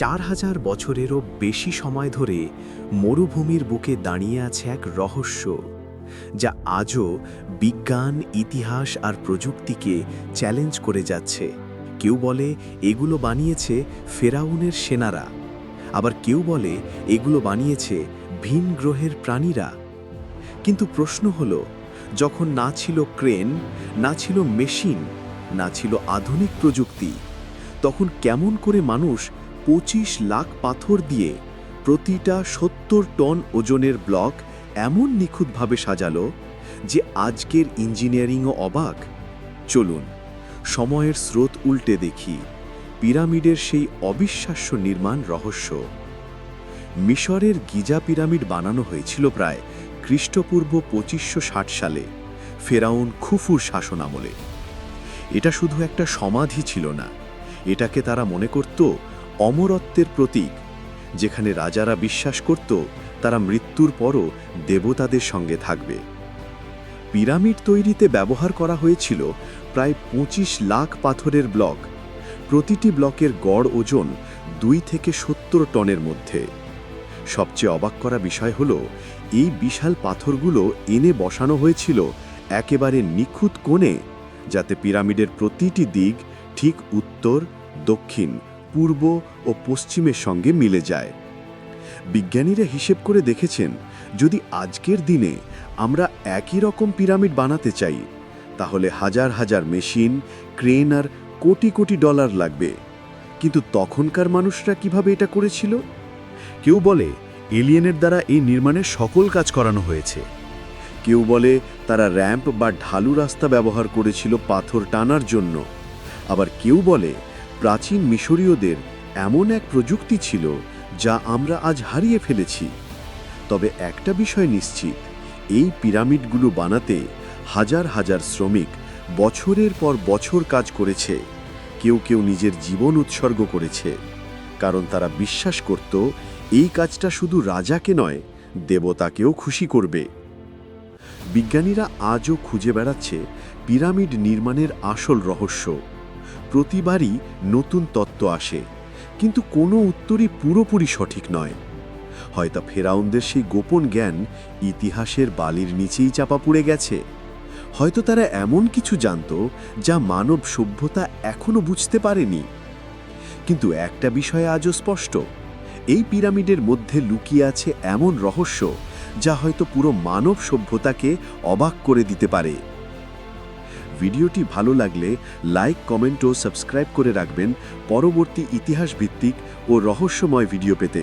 চার হাজার বছরেরও বেশি সময় ধরে মরুভূমির বুকে দাঁড়িয়ে আছে এক রহস্য, যা আজও বিজ্ঞান, ইতিহাস আর প্রযুক্তিকে চ্যালেঞ্জ করে যাচ্ছে। কেউ বলে এগুলো বানিয়েছে ফেরাউনের সেনারা, আবার কেউ বলে এগুলো বানিয়েছে ভিন গ্রহের প্রাণীরা। কিন্তু প্রশ্ন হল, যখন না ছিল ক্রেন, না ছিল মেশিন, না ছিল আধুনিক প্রযুক্তি, তখন কেমন করে মানুষ পঁচিশ লাখ পাথর দিয়ে প্রতিটা সত্তর টন ওজনের ব্লক এমন নিখুঁতভাবে সাজালো যে আজকের ইঞ্জিনিয়ারিংও অবাক। চলুন, সময়ের স্রোত উল্টে দেখি, পিরামিডের সেই অবিশ্বাস্য নির্মাণ রহস্য। মিশরের গিজা পিরামিড বানানো হয়েছিল প্রায় খ্রিস্টপূর্ব পঁচিশশো ষাট সালে, ফেরাউন খুফুর শাসনামলে। এটা শুধু একটা সমাধি ছিল না, এটাকে তারা মনে করত অমরত্বের প্রতীক, যেখানে রাজারা বিশ্বাস করত তারা মৃত্যুর পরও দেবতাদের সঙ্গে থাকবে। পিরামিড তৈরিতে ব্যবহার করা হয়েছিল প্রায় পঁচিশ লাখ পাথরের ব্লক, প্রতিটি ব্লকের গড় ওজন দুই থেকে সত্তর টনের মধ্যে। সবচেয়ে অবাক করা বিষয় হল, এই বিশাল পাথরগুলো এনে বসানো হয়েছিল একেবারে নিখুঁত কোণে, যাতে পিরামিডের প্রতিটি দিক ঠিক উত্তর, দক্ষিণ পূর্ব ও পশ্চিমের সঙ্গে মিলে যায়। বিজ্ঞানীরা হিসেব করে দেখেছেন, যদি আজকের দিনে আমরা একই রকম পিরামিড বানাতে চাই, তাহলে হাজার হাজার মেশিন, ক্রেন আর কোটি কোটি ডলার লাগবে। কিন্তু তখনকার মানুষরা কীভাবে এটা করেছিল? কেউ বলে, এলিয়েনের দ্বারা এই নির্মাণের সকল কাজ করানো হয়েছে। কেউ বলে, তারা র্যাম্প বা ঢালু রাস্তা ব্যবহার করেছিল পাথর টানার জন্য। আবার কেউ বলে প্রাচীন মিশরীয়দের এমন এক প্রযুক্তি ছিল যা আমরা আজ হারিয়ে ফেলেছি। তবে একটা বিষয় নিশ্চিত, এই পিরামিডগুলো বানাতে হাজার হাজার শ্রমিক বছরের পর বছর কাজ করেছে, কেউ কেউ নিজের জীবন উৎসর্গ করেছে, কারণ তারা বিশ্বাস করত, এই কাজটা শুধু রাজাকে নয়, দেবতাকেও খুশি করবে। বিজ্ঞানীরা আজও খুঁজে বেড়াচ্ছে পিরামিড নির্মাণের আসল রহস্য। প্রতিবারই নতুন তত্ত্ব আসে, কিন্তু কোনো উত্তরই পুরোপুরি সঠিক নয়। হয়তো ফেরাউনদের সেই গোপন জ্ঞান ইতিহাসের বালির নিচেই চাপা পড়ে গেছে। হয়তো তারা এমন কিছু জানত যা মানব সভ্যতা এখনও বুঝতে পারেনি। কিন্তু একটা বিষয় আজও স্পষ্ট, এই পিরামিডের মধ্যে লুকিয়ে আছে এমন রহস্য যা হয়তো পুরো মানব সভ্যতাকে অবাক করে দিতে পারে। ভিডিওটি ভালো লাগলে লাইক, কমেন্ট ও সাবস্ক্রাইব করে রাখবেন পরবর্তী ইতিহাস ভিত্তিক ও রহস্যময় ভিডিও পেতে।